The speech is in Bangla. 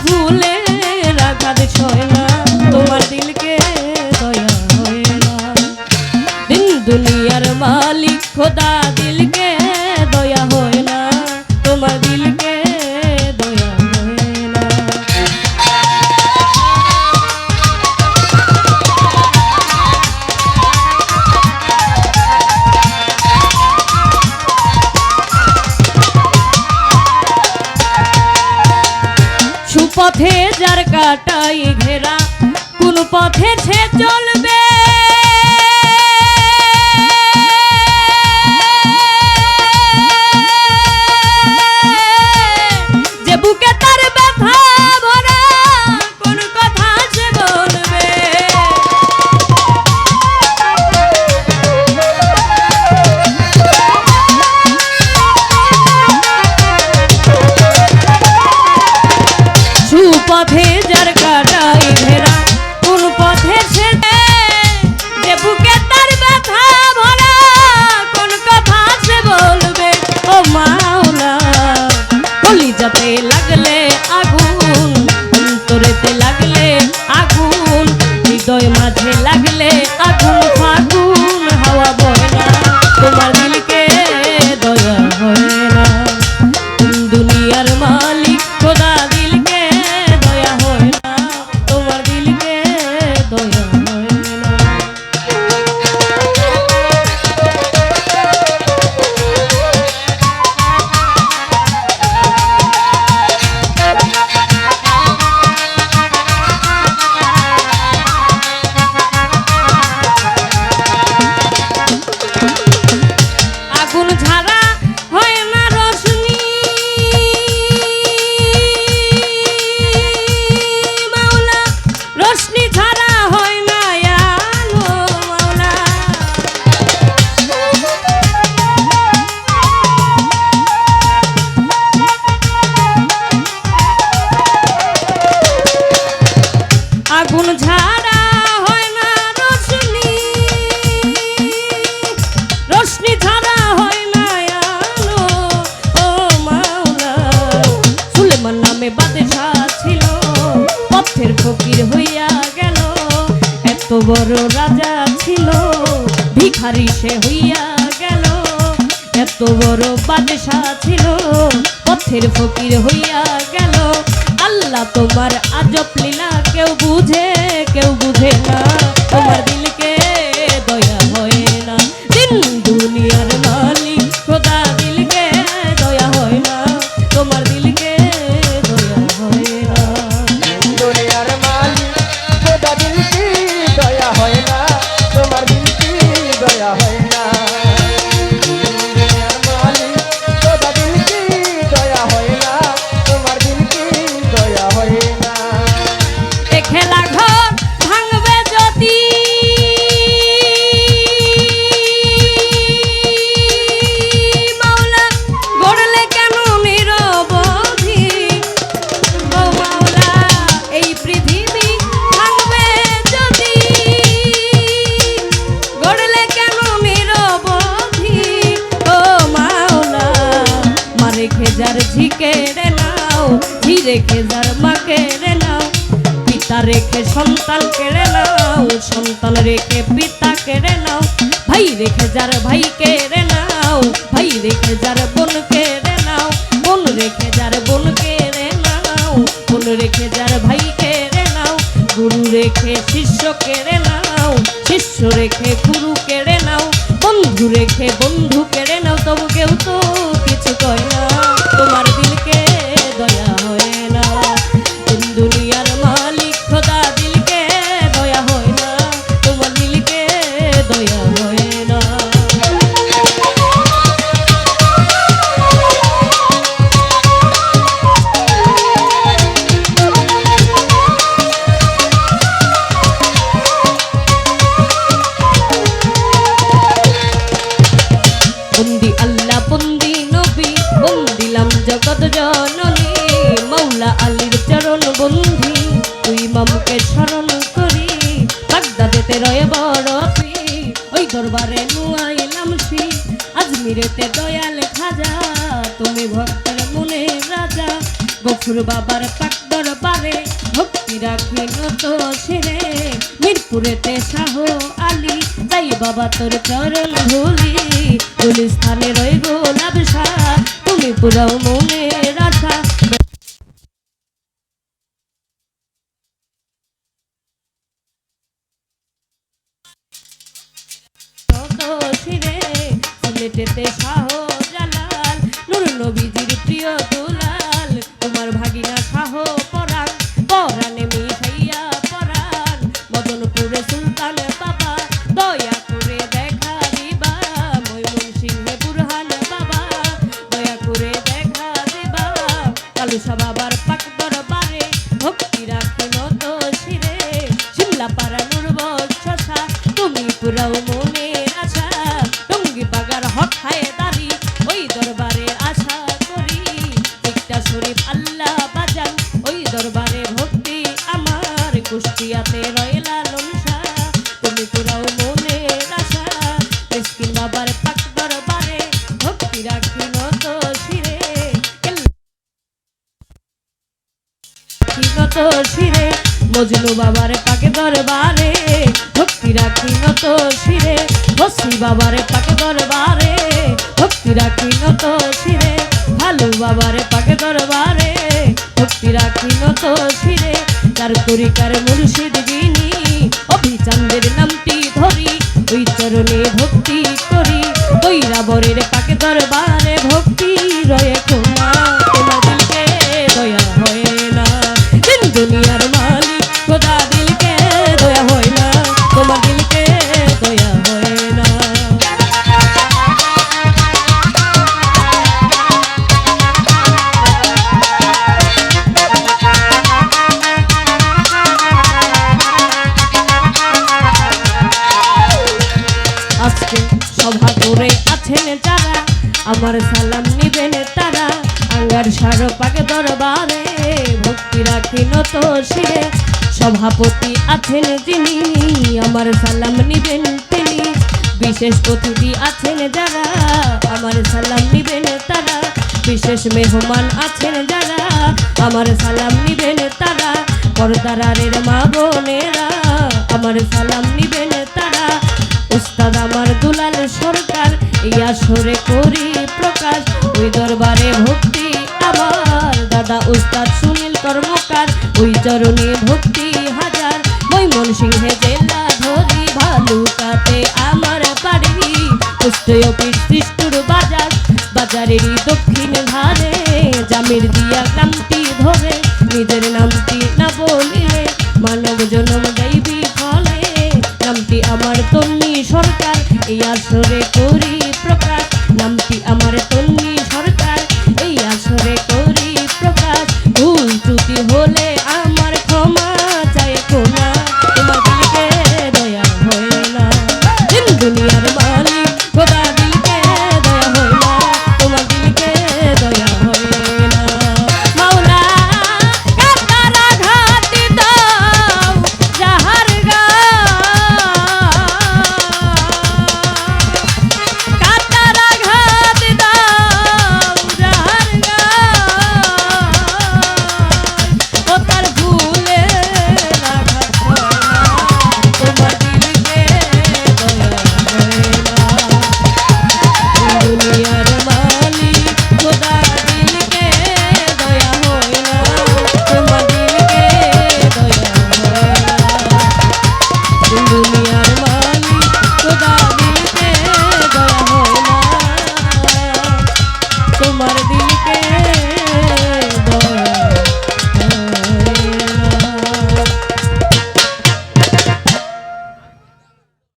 ফুলে রাখার ছয় না তোমার দিলকে দয়া হয় দুনিয়ার মালিক খোদা সুপথে যার কাটাই ঘেরা কোন পথে সে চলবে? আগুন ঝাড়া হয় না রশ্মি। রশ্মি ঝাড়া হয় না আলো। ও মাওলা, সুলেমান নামে বাদশা ছিল। পথের ফকির হইয়া গেল। এত বড় রাজা ছিল। ভিখারি সে হইয়া গেল। এত বড় বাদশা ছিল। পথের ফকির হইয়া গেল। আল্লাহ তোমার আজব লীলা বুঝে কেউ বুঝে না। তোমার দিলকে খেজার মাকে রে নাও পিতা রেখে সন্তান কেড়ে নাও সন্তান রেখে পিতা কেড়ে নাও ভাই রেখে যার ভাই কেড়ে নাও ভাই রেখে যার বোন কেড়ে নাও বোন রেখে যার বোন কেড়ে নাও বোন রেখে যার ভাই কেড়ে নাও গুরু রেখে শিষ্য কেড়ে নাও শিষ্য রেখে গুরু কেড়ে নাও বন্ধু রেখে বন্ধু কেড়ে নাও তবু কেউ তো কিছু কয় না মনে গফুর বাবার পাক দরবারে ভক্তি রাখি নত ছেড়ে মিরপুরেতে শাহ আলী যাই বাবা তোর চরণ ধুলি। গুলিস্থানে রই গোলাপ তুমি পুরাও আশা। কত ছিঁড়ে সিলেটেতে জালাল। নুর নবীজির প্রিয় মজনু বাবার পাকে দরবারে, ভক্তি রাখি নত শিরে। হসি বাবার পাকে দরবারে, ভক্তি রাখি নত শিরে। ভালু বাবার পাকে দরবারে, ভক্তি রাখি নত শিরে। তার তরিকার মুর্শিদ যিনি অভিচান্দের নামটি ধরি। ওই চরণে আমার সালাম নিবেন তারা। আঙ্গার সার পাকে দরবারে ভক্তি রাখি নত শিরে। সভাপতি আছেন যিনি, আমার সালাম নিবেন তিনি। বিশেষ অতিথি আছেন যারা, আমার সালাম নিবেন তারা। বিশেষ মেহমান আছেন যারা, আমার সালাম নিবেন তারা। পর্দারের মা বোনেরা, আমার সালাম নিবেন তারা। উস্তাদ আমার দুলাল সরকার ইয়া সরে করি প্রকাশ। ওই দরবারে ভক্তি আমার দাদা উস্তাদ সুনীল কর্মকার, ওই চরণে ভক্তি হাজার। মৈমন সিংহে জেলা ধরি ভালুকাতে আমার বাড়ি। কুষ্ঠয় সৃষ্টুর বাজার বাজারেরই দক্ষিণ ধারে। জামির দিয়া নামটি ধরে, নিজের নামটি না বলিলে মানব জনম যাইবি ফলে নামটি আমার তন্নি সরকার, এই আসরে করি